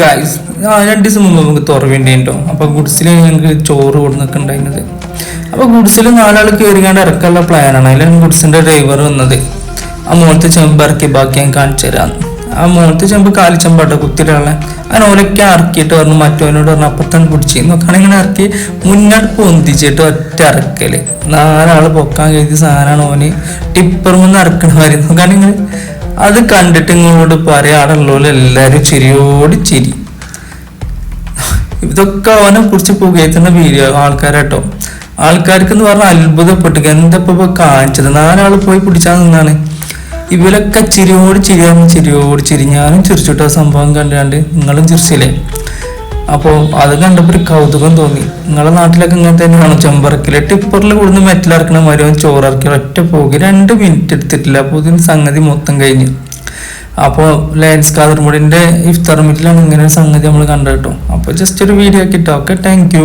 Guys രണ്ട് ദിവസം മുമ്പ് നമുക്ക് തുറവേണ്ടി അപ്പോൾ അപ്പൊ ഗുഡ്സിൽ ഞങ്ങൾക്ക് ചോറ് കൊടുക്കുന്നൊക്കെ ഉണ്ടായിരുന്നത് അപ്പൊ ഗുഡ്സിൽ നാലാൾ കയറിക്കാണ്ട് ഇറക്കാനുള്ള പ്ലാനാണ് അതിലാണ് ഗുഡ്സിന്റെ ഡ്രൈവർ വന്നത്. ആ മോളത്തെ ചെമ്പ് ഇറക്കി ബാക്കി ഞാൻ കാണിച്ചു തരാം. ആ മോളത്തെ ചെമ്പ് കാലി ചെമ്പാട്ടോ കുത്തിയിട്ടാളെ അങ്ങനെ ഓലൊക്കെ ഇറക്കിയിട്ട് പറഞ്ഞു മറ്റവനോട് പറഞ്ഞു അപ്പത്തന്നെ പിടിച്ച് നോക്കുകയാണെങ്കിൽ ഇങ്ങനെ ഇറക്കി മുന്നോട്ട് പൊന്തിച്ചിട്ട് ഒറ്റ ഇറക്കൽ. നാലാൾ പൊക്കാൻ കരുതി സാധനമാണ് ഓന്. ടിപ്പർ മുന്ന് ഇറക്കണ മാതിരി. നോക്കുകയാണെങ്കിൽ അത് കണ്ടിട്ട് ഇങ്ങോട്ട് പറയാ അവിടെ എല്ലാരും ചിരിയോട് ചിരി. ഇതൊക്കെ അവനെ കുറിച്ച് പുകയത്തുന്ന വീഡിയോ ആൾക്കാരട്ടോ. ആൾക്കാർക്ക് എന്ന് പറഞ്ഞാൽ അത്ഭുതപ്പെട്ടു. എന്താ ഇപ്പൊ കാണിച്ചത്? നാലാൾ പോയി പിടിച്ചാൽ നിന്നാണ്. ഇവരൊക്കെ ചിരിയോട് ചിരിയാന്ന് ചിരിയോട് ചിരി. ഞാനും ചിരിച്ചിട്ടോ സംഭവം കണ്ടാണ്ട്. നിങ്ങളും ചിരിച്ചില്ലേ? അപ്പോൾ അത് കണ്ടപ്പോൾ ഒരു കൗതുകം തോന്നി. നിങ്ങളുടെ നാട്ടിലൊക്കെ ഇങ്ങനെ തന്നെയാണ്? ചെമ്പറക്കിൽ ടിപ്പറിൽ കൂടുന്ന മെറ്റിലിറക്കണ മരവും ചോറിറക്കി ഒറ്റ പോകി. രണ്ട് മിനിറ്റ് എടുത്തിട്ടില്ല. അപ്പോൾ ഇതിന് സംഗതി മൊത്തം കഴിഞ്ഞു. അപ്പോൾ ലയൻസ് കാതർമുടിന്റെ ഇഫ്താർ മീറ്റിലാണ് ഇങ്ങനെ ഒരു സംഗതി നമ്മൾ കണ്ടു കേട്ടോ. അപ്പോൾ ജസ്റ്റ് ഒരു വീഡിയോ ആക്കിട്ടോ ഓക്കെ താങ്ക്